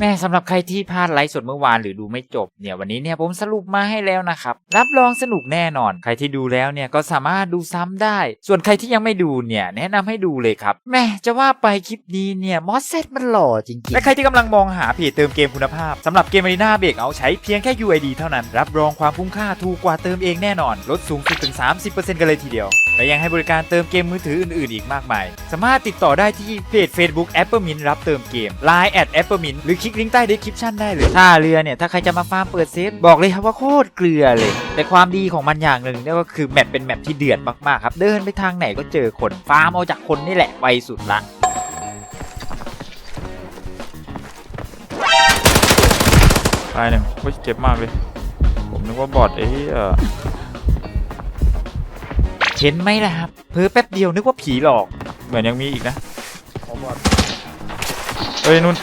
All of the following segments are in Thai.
แม่สำหรับใครที่พลาดไลฟ์สดเมื่อวานหรือดูไม่จบเนี่ยวันนี้เนี่ยผมสรุปมาให้แล้วนะครับรับรองสนุกแน่นอน ใครที่ดูแล้วเนี่ยก็สามารถดูซ้ำได้ ส่วนใครที่ยังไม่ดูเนี่ยแนะนำให้ดูเลยครับแม่จะว่าไปคลิปนี้เนี่ยมอสเซตมันหล่อจริงๆและใครที่กำลังมองหาเพจเติมเกมคุณภาพสำหรับเกมอารีนาเบรกเอาใช้เพียงแค่ UID เท่านั้น รับรองความคุ้มค่าถูกกว่าเติมเองแน่นอนลดสูงสุดถึง 30%กันเลยทีเดียวและยังให้บริการเติมเกมมือถืออื่นๆอีกมากมาย สามารถติดต่อได้ที่เพจ Facebook a p p l e m i n t รับเติมเกม Line Apple m i n t หรือลิกลิงก์ใต้ description ได้เลยท่าเรือเนี่ยถ้าใครจะมาฟาร์มเปิดเซฟบอกเลยครับว่าโคตรเกลือเลย แต่ความดีของมันอย่างหนึ่งเนี่ยก็คือแมปเป็นแมปที่เดือดมากๆครับเดินไปทางไหนก็เจอคนฟาร์มเอาจากคนนี่แหละไวสุดละตายหนึ่งเฮ้ยเจ็บมากเลย ผมนึกว่าบอดไอ้เหี้ยเห็นไหมล่ะครับเพิ่แป๊บเดียวนึกว่าผีหลอก เหมือนยังมีอีกนะ ผมบอดเอ้ยนุ่น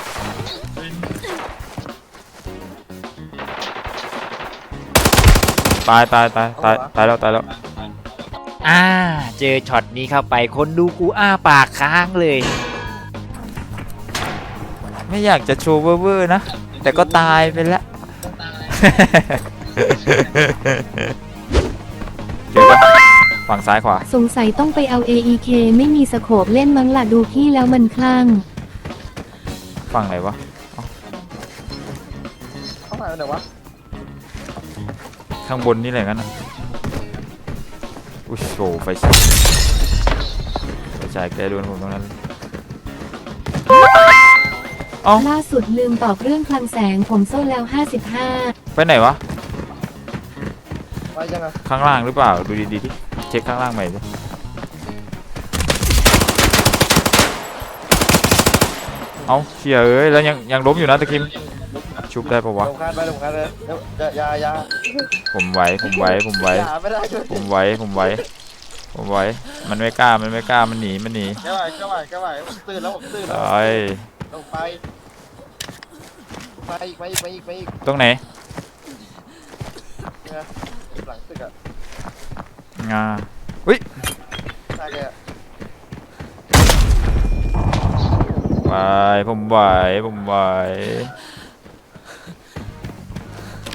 ตายตายตายตายตายแล้วตายแล้วอ่า เจอช็อตนี้เข้าไปคนดูกูอ้าปากค้างเลย ไม่อยากจะโชว์เวอร์ๆนะ แต่ก็ตายไปแล้วเจอปะฝั่งซ้ายขวา สงสัยต้องไปเอา AEK ไม่มีสโคปเล่นมั้งล่ะดูพี่แล้วมันคลั่ง ฝั่งไหนวะ เข้ามาไหนวะ ข้างบนนี่แหละกันนะอุ้ยโชว์ไฟฉายไฟฉายแกโดนผมตรงนั้นเลยเอ้าล่าสุดลืมตอบเรื่องคลังแสงผมโซ่แล้ว55ไปไหนวะ ไปยังไงข้างล่างหรือเปล่า ดูดีๆดิเช็คข้างล่างใหม่ดิเอาเชี่ยเอ้ย แล้วยังยังล้มอยู่นะตะคิม ชุบได้ปะวะ ลงคานไปลงคานเลยเดี๋ยวจะยายาผมไหวผมไหวผมไหว ยาไม่ได้ช่วยผมไหวผมไหวผมไหวมันไม่กล้ามันไม่กล้ามันหนีมันหนีแก้ไหวแก้ไหวแก้ไหวผมตื่นแล้วผมตื่นตแล้วายลงไปไปอีกไปอีกไปอีกไปอีกตรงไหนเนี่ยหลังตึกอะงาใช่แกไหวผมไหวผมไหว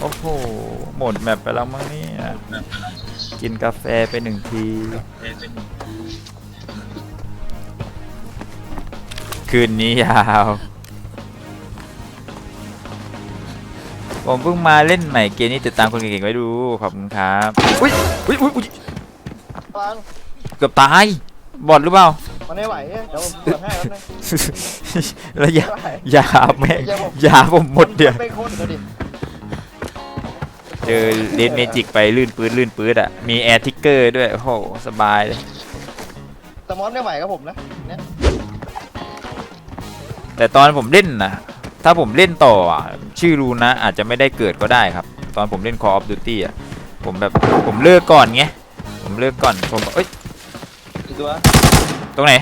โอ้โห หมดแมปไปแล้วมั้งเนี่ย กินกาแฟไปหนึ่งที คืนนี้ยาว ผมเพิ่งมาเล่นใหม่เกมนี้ติดตามคนเก่งๆไว้ดู ขอบคุณครับ อุ้ยอุ้ยอุ้ยอุ๊ยพลังเกือบตาย บอดหรือเปล่า มันไม่ไหวเดี๋ยวผมกดให้แล้วนะแล้วยาไม่ไหวยาแม่งยาผมหมดเดียว เป็นคนเดี๋ยวดิ เจอเลนเมจิกไปลื่นปื้ดลื่นปื้ดอะ มีแอร์ทิกเกอร์ด้วยโอ้โหสบายเลยแต่มอสไม่ไหวกับผมนะเนี่ยแต่ตอนผมเล่นนะถ้าผมเล่นต่ออะชื่อรูนะอาจจะไม่ได้เกิดก็ได้ครับ ตอนผมเล่น Call of Duty อะผมแบบผมเลิกก่อนไงผมเลิกก่อนผมเอ้ยอีกตัวตรงไหน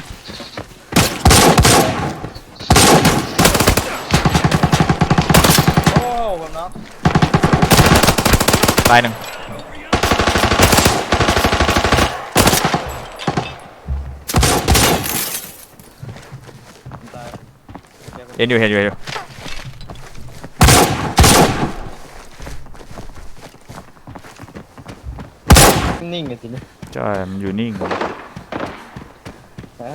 โอ้ผมเนาะ ตายหนึ่งตายเห็นอยู่เห็นอยู่เห็นอยู่นิ่งกันสิเนี่ยใช่มันอยู่นิ่งอ่า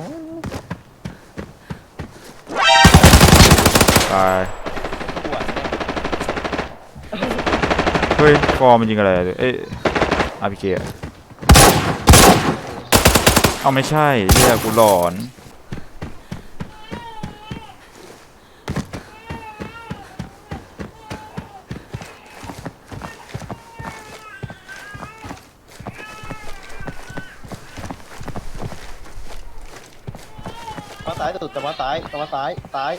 ตาย ปวดเนี่ย เฮ้ยฟอร์มันยิงอะไรเอ้ยอาร์พีเคเอาไม่ใช่เฮียกูหลอนมาตายตุดแต่ว่าตายแต่ว่าตายตาย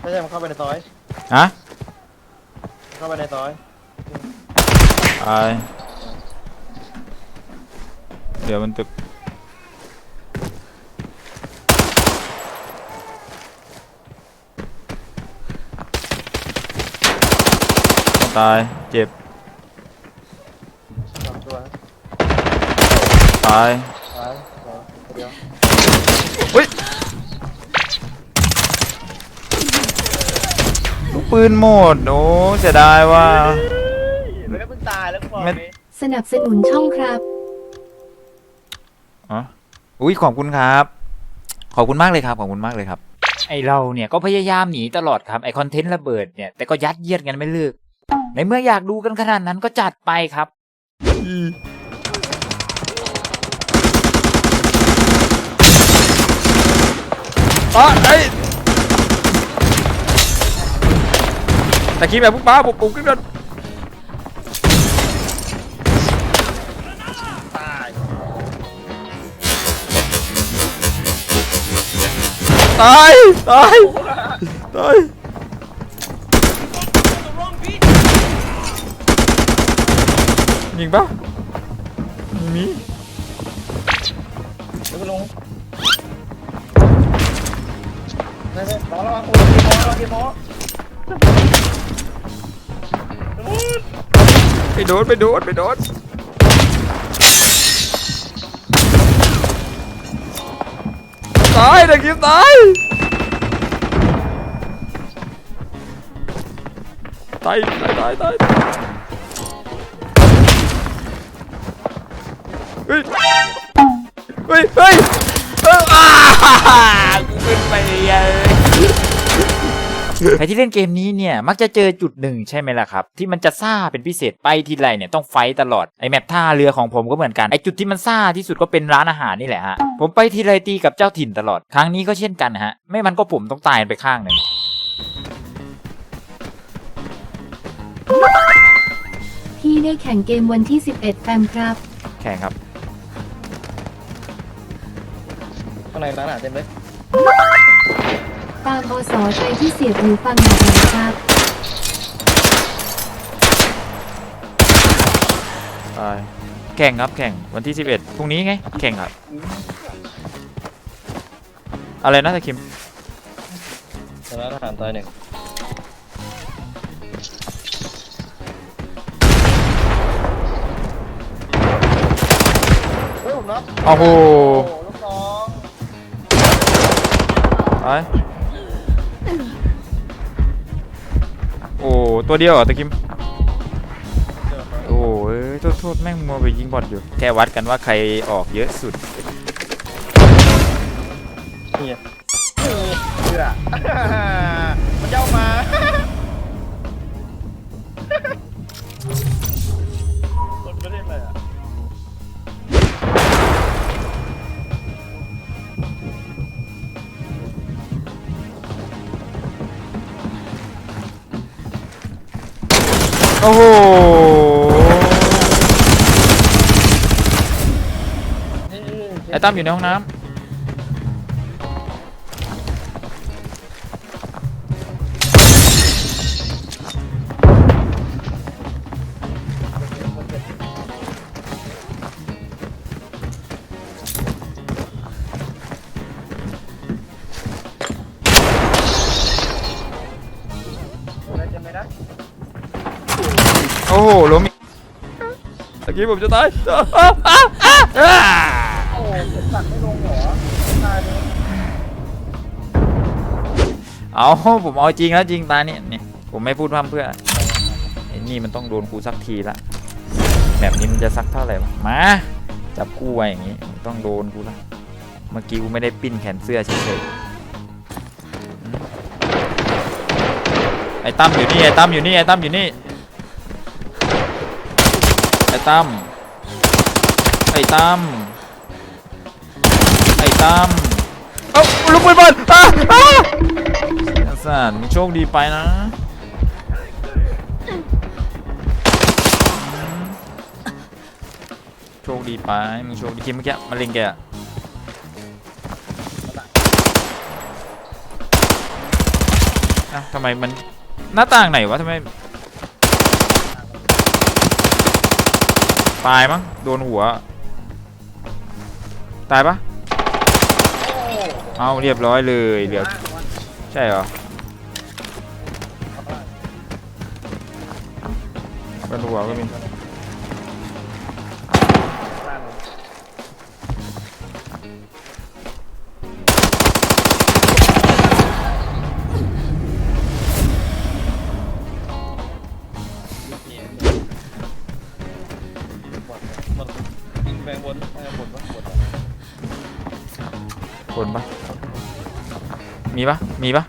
ไม่ใช่มันเข้าไปในซอยฮะมัน เข้าไปในซอยตายเดี๋ยวมันตึกตาย เจ็บ สองตัว ตาย ตายสองตัวเดียว เฮ้ย ลูก ปืนหมดโอ้เสียดายว่ามันก็เพิ่งตายแล้วก็บอกไม่ เลยสนับสนุนช่องครับ อ๋ออุ้ยขอบคุณครับ ขอบคุณมากเลยครับ ขอบคุณมากเลยครับ ไอเราเนี่ยก็พยายามหนีตลอดครับไอคอนเทนต์ระเบิดเนี่ยแต่ก็ยัดเยียดกันไม่เลิกในเมื่ออยากดูกันขนาดนั้นก็จัดไปครับ อ๋อไอ้ ตะคีแบบปุ๊บป้าปุ๊บปุ๊บขึ้นเดินตายตายตายยิงปะมีเดี๋ยวลงนั่นๆรอระวังปืนพี่หมอระวังพี่หมอ ไปโดนไปโดนไปโดนตายตะกี้ตายตายตายตายตายเฮ้ยเฮ้ยเฮ้ยเอ้าอ่าขึ้นไปเลย ใครที่เล่นเกมนี้เนี่ยมักจะเจอจุดหนึ่งใช่ไหมล่ะครับ ที่มันจะซ่าเป็นพิเศษไปทีไรเนี่ยต้องไฟต์ตลอดไอแมปท่าเรือของผมก็เหมือนกันไอจุดที่มันซ่าที่สุดก็เป็นร้านอาหารนี่แหละฮะผมไปทีไรตีกับเจ้าถิ่นตลอดครั้งนี้ก็เช่นกันฮะไม่มันก็ผมต้องตายไปข้างหนึ่งพี่ได้แข่งเกมวันที่ 11แฟมครับ แข่งครับข้างในร้านอาหารเต็มเลย ตามอสอใจที่เสียบหูฟังหน่อยครับตายแข่งครับแข่งวันที่ 11พรุ่งนี้ไง แข่งครับ อะไรนะตะคิมในร้านอาหารตายหนึ่งเฮ้ยผมน็อกโอ้โหโอ้ลูกน้อง ไป อ้ตัวเดียวเหรอตะคิม โอ้ยโทษโทษแม่งมัวไปยิงบอลอยู่ แค่วัดกันว่าใครออกเยอะสุดนี่นี่เชื่อมันจะเอามา ตั้มอยู่ในห้องน้อะไรเต็มเลยนะำโอ้โหล้มอีกตะกี้ผมจะตายอ้าอ้าอ้าอ้าโอ้ผม ตัดไม่ลงเหรอตายเลยเอาผมเอาจริงแล้วจริงตาเนี่ยนี่ผมไม่พูดพร่ำเพื่อไอ้นี่มันต้องโดนกูสักทีละแบบนี้มันจะสักเท่าไหร่วะมาจับคู่ไว้อย่างงี้ต้องโดนกูละเมื่อกี้กูไม่ได้ปิ้นแขนเสื้อเฉยๆไอ้ตั้มอยู่นี่ไอ้ตั้มอยู่นี่ไอ้ตั้มอยู่นี่ไอ้ตั้มไอ้ตั้ม ไอ้ตั้มเอ้าลูกปืนบอลอ้าอ้าอาสารมึงโชคดีไปนะอืมโชคดีไปมึงโชคดีคิดเมื่อกี้มาเล็งแกอะอ้าวทำไมมันหน้าต่างไหนวะทำไมตายมั้งโดนหัว ตายปะ เอาเรียบร้อยเลยเหลือใช่เหรอเป็นหัวก็มี ปะมีปะ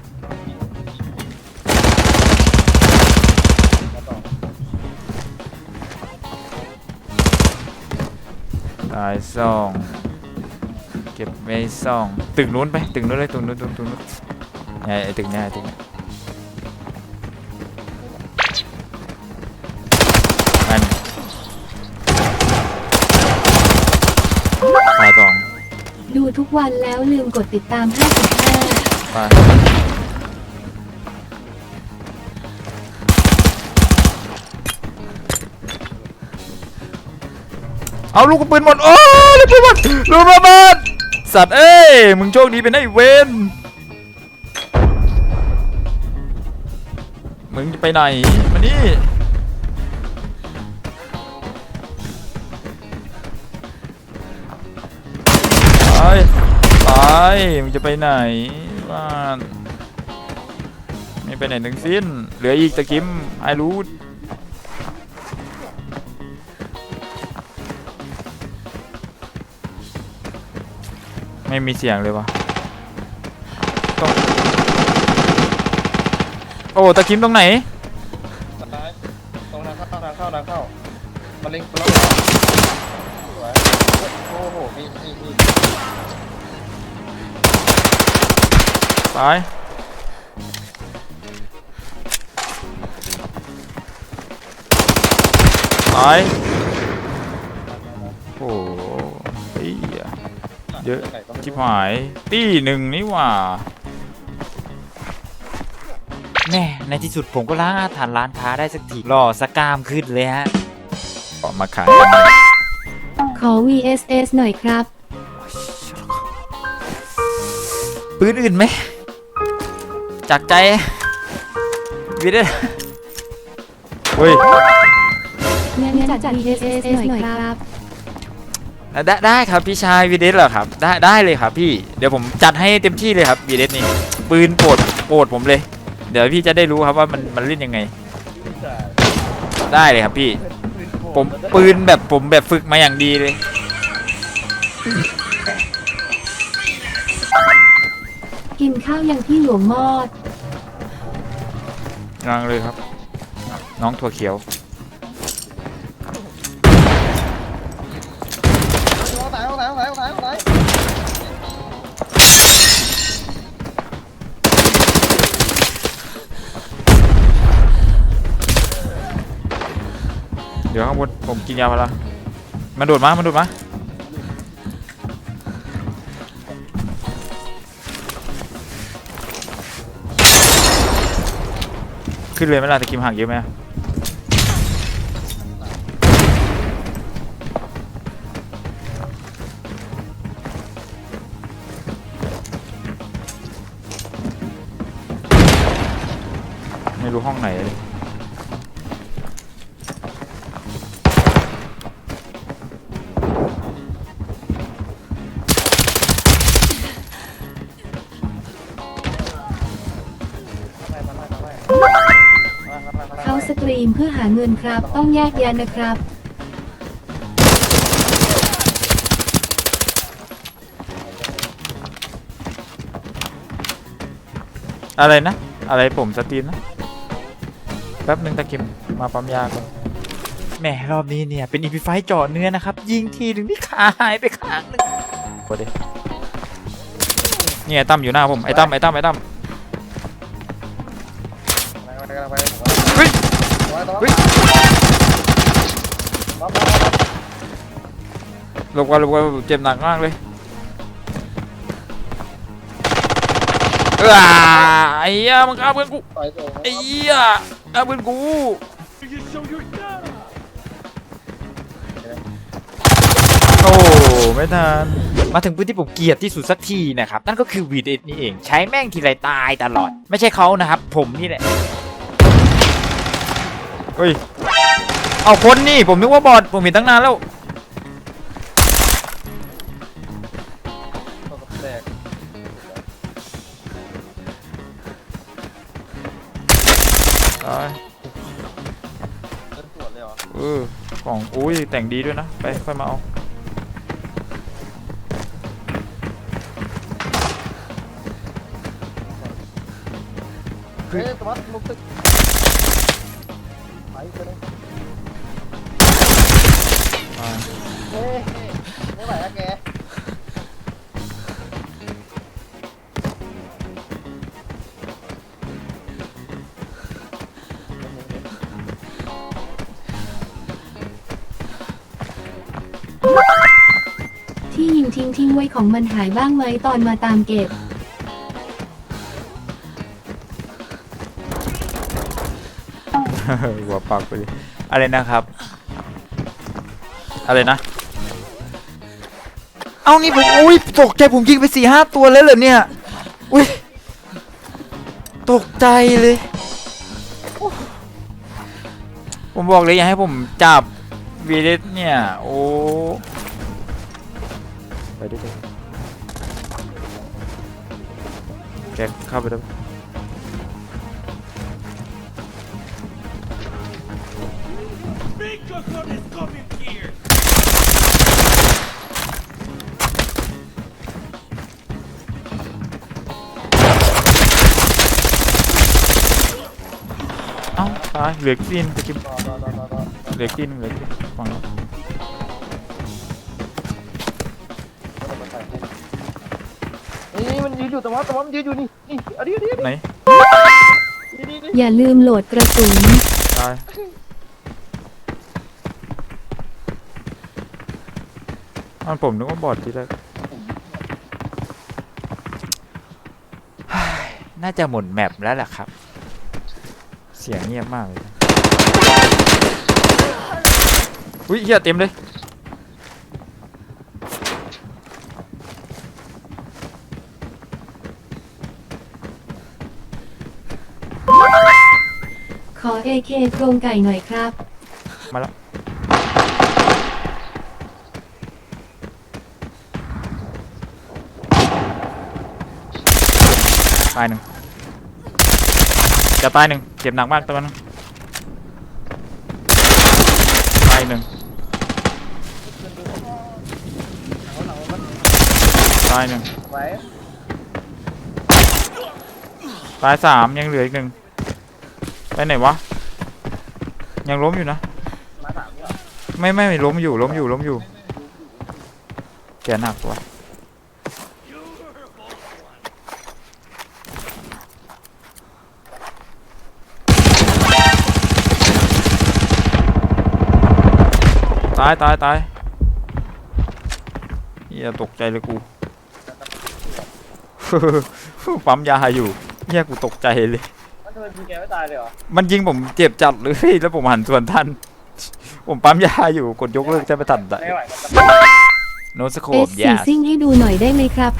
ตายสองเก็บไว้สองตึกนู้นไปตึกนู้นเลยตึกนู้นตึกนู้นตึกนู้นไอ้ตึกเนี่ยไอ้ตึกเนี่ยนั่นตายสอง ดูทุกวันแล้วลืมกดติดตาม 55 ไปเอาลูกกระปืนหมด โอ้ลูกปืนหมดลูกระเบิดสัตว์เอ้ย มึงโชคดีเป็นไอ้เวนมึงจะไปไหน มานี่ตายตายมึงจะไปไหน บ้านไม่ไปไหนทั้งสิ้น เหลืออีกตะกิมไอรู้ไม่มีเสียงเลยวะต้องโอ้ตะกิมตรงไหนซ้ายตรงทางเข้าทางเข้าทางเข้ามาเล็งล็อ ตายตายโอ้โหเฮ้ยเยอะไหนก็ไม่รู้ชิบหายตีหนึ่งนี่หว่าแม่ในที่สุดผมก็ล้างอาถรรพ์ร้านค้าได้สักทีหล่อสกามขึ้นเลยฮะออกมาขายขอ VSS หน่อยครับ ปืนอื่นไหม จากใจวิดเฮ้ยงั้นจัด VSS หน่อยครับได้ได้ครับพี่ชายวีเดสเหรอครับได้ได้เลยครับพี่เดี๋ยวผมจัดให้เต็มที่เลยครับวีเดสนี่ปืนโปรดโปรดผมเลย เดี๋ยวพี่จะได้รู้ครับว่ามันมันเล่นยังไง ได้เลยครับพี่ ผมปืนแบบผมแบบฝึกมาอย่างดีเลย กินข้าวยังพี่หลวงมอดกลางเลยครับ น้องถั่วเขียว เอาตายเอาตายเอาตายเอาตายเอาตายเดี๋ยวข้างบนผมกินยาพารามันโดดมา มันโดดมา ขึ้นเลยไหมล่ะตะกิมห่างเยอะไหมไม่รู้ห้องไหนเลย มเพื่อหาเงินครับ ต้องแยกแยะนะครับ อะไรนะ อะไรผมสตรีมนะ แป๊บหนึ่งตะกิมมาปั๊มยาก่อนแหมรอบนี้เนี่ย เป็นอีพีไฟเจาะเนื้อนะครับ ยิงทีหนึ่งที่ขาหายไปข้างหนึงกดดินี่ไอ้ตั้มอยู่หน้าผม ไอ้ตั้มไอ้ตั้มไอ้ตั้ม หลบก่อนหลบก่อนเจ็บหนักมากเลยเออไอ้เหี้ยมึงฆ่าเพื่อนกูไอ้เหี้ยฆ่าเพื่อนกูโอ้ไม่ทันมาถึงปืนที่ผมเกลียดที่สุดสักทีนะครับ นั่นก็คือวีดเอนี่เอง ใช้แม่งทีไรตายตลอด ไม่ใช่เขานะครับ ผมนี่แหละ เฮ้ย เอาคนนี่ ผมนึกว่าบอดผมเห็ตั้งนานแล้วตออกล่อง อุ้ย แต่งดีด้วยนะ ไป ค่อยมาเอา เฮ้ยสมัตลงตึก ฮ้ยไม่ไหวแล้วแกที่ยิงทิ้งทิ้งไว้ของมันหายบ้างไหมตอนมาตามเก็บ หัวปักไปอะไรนะครับ อะไรนะ เอานี่ผมอุ้ยตกใจผมยิงไปสี่ห้าตัวแล้วเหรอเนี่ยอุ้ยตกใจเลย ผมบอกเลยอย่าให้ผมจับวีเดสเนี่ยโอ้ไปดิไปแกเข้าไปแล้ว เอ้าตายเหลือกินตะกี้ต่อต่อต่อต่อต่อเหลือกินเหลือกินฟังแล้วนี่มันยืนอยู่ตรงนั้นตรงนั้นมันยืนอยู่นี่นี่เอาดิเอาดิเอาดิไหนนี่นี่นี่อย่าลืมโหลดกระสุน ตายมันผมนึกว่าบอดทีแรกเฮ้ยน่าจะหมุนแมปแล้วแหละครับเสียงเงียบมากเลยอุ้ยเฮียเต็มเลยขอ AK โครงไก่หน่อยครับ มาแล้วตายหนึ่ง จะตายหนึ่งเจ็บหนักมากตัวนึงตายหนึ่งตายหนึ่งไหวตายสามยังเหลืออีกหนึ่งไปไหนวะ ยังล้มอยู่นะ มาสามเนี่ยไม่ไม่ไม่ล้มอยู่ล้มอยู่ล้มอยู่แกหนักวะ ตายตายตายเฮียตกใจเลยกูปั๊มยาอยู่เฮียกูตกใจเลย มันทำไมพีแกไม่ตายเลยเหรอ มันยิงผมเจ็บจัดเลยแล้วผมหันส่วนทันผมปั๊มยาอยู่กดยกเลิกจะไม่ทันแต่ไม่ไหวมันจะโนสโคเอปสยซีซิ่งให้ดูหน่อยได้ไหมครับ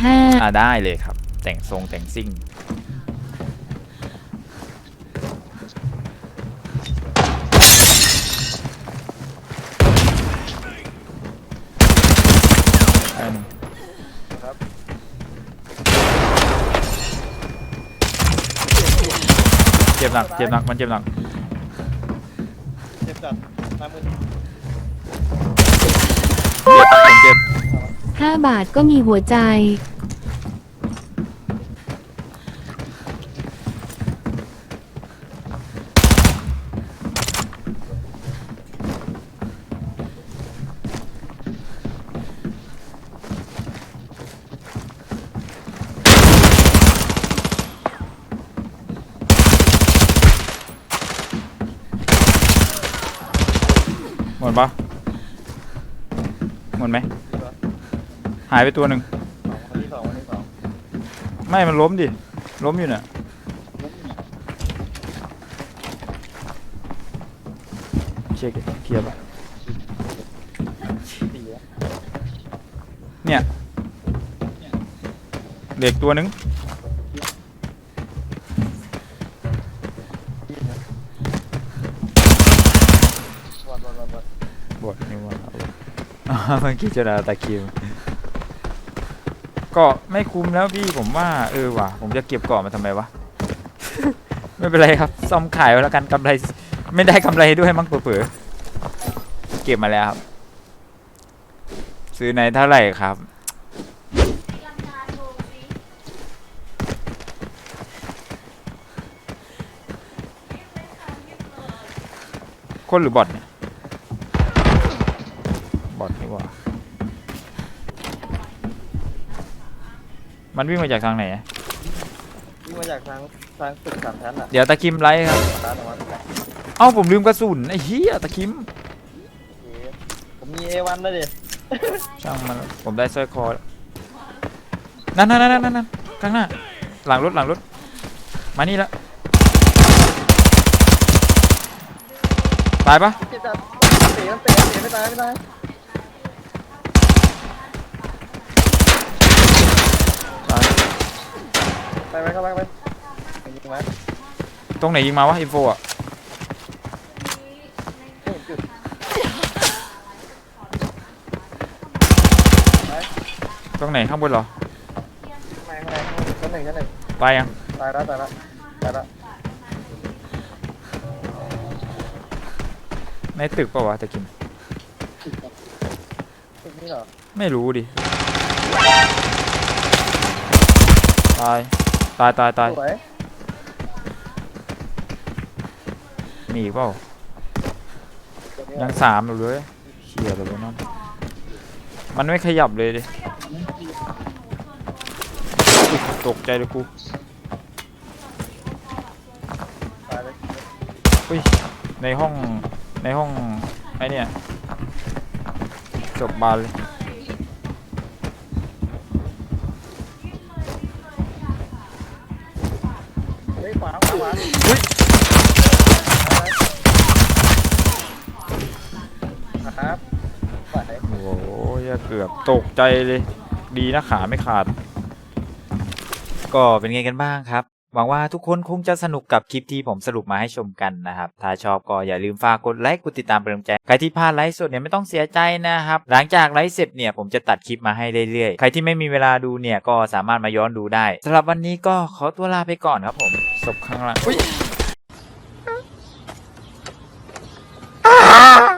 55อ่าได้เลยครับ แต่งทรงแต่งซิ่ง บหนักเจ็บหนักมันเจ็บหนักเจ็บจัดน้ำมือเจ็บผมเจ็บ 5 บาทก็มีหัวใจ ดปะหมดไหมหายไปตัวหนึ่งวันที่สองวันที่สองไม่มันล้มดิล้มอยู่น่ะเช็คดิเคลียร์ปะสี่อะเนี่ยเด็กตัวหนึ่ง บทนี่ว่าเมื่อกี้จะดาตะคิวเกาะไม่คุ้มแล้วพี่ผมว่าเออว่ะผมจะเก็บเกาะมาทำไมวะ ไม่เป็นไรครับ ซ่อมขายไว้แล้วกันกำไร ไม่ได้กำไรด้วยมั้งเผลอๆเก็บมาแล้วครับ ซื้อในเท่าไหร่ครับคนหรือบอทเนี่ย มันวิ่งมาจากทางไหนอะวิ่งมาจากทางทางตึกสามชั้นอะเดี๋ยวตะคิมไลท์ครับ ร้านออกมาโเอ้าผมลืมกระสุนไอ้เหี้ยตะคิมอเคผมมีเอวันแล้วดิช่างมันผมได้สร้อยคอแล้วนั่นนั่นนั่นนั่นนั่นข้างหน้า หลังรถหลังรถ มานี่ละตายปะเจ็บจัดเตะมันเตะเตะไม่ตายไม่ตายตาย ไปไปเข้าไปไปยิงไหมตรงไหนยิงมาวะอินโฟอะไม่เห็นจุดตรงไหนข้างบนเหรอข้างในข้างในชั้นหนึ่งชั้นหนึ่งตายยังตายแล้วตายแล้วตายแล้วในตึกปะวะตะคิมตึกนี้เหรอไม่รู้ดิตาย ตายตายตายสวยมีอีกเปล่าตึกนี้ยังสามอยู่เลยเขี่ยเลยไปนั่นมันไม่ขยับเลยดิอุ๊ยตกใจเลยกูตายเลยอุ้ย ในห้อง ในห้อง ไอเนี่ย จบบานเลย ขวาขวาขวาอุ๊ยครับโอ้โหอย่าเกือบตกใจเลย ดีนะขาไม่ขาด ก็เป็นไงกันบ้างครับ หวังว่าทุกคนคงจะสนุกกับคลิปที่ผมสรุปมาให้ชมกันนะครับ ถ้าชอบก็อย่าลืมฝากกดไลค์กดติดตามเป็นกำลังใจ ใครที่พลาดไลฟ์สดเนี่ยไม่ต้องเสียใจนะครับ หลังจากไลฟ์เสร็จเนี่ยผมจะตัดคลิปมาให้เรื่อยๆ ใครที่ไม่มีเวลาดูเนี่ยก็สามารถมาย้อนดูได้สำหรับวันนี้ก็ขอตัวลาไปก่อนครับผมศพข้างล่ง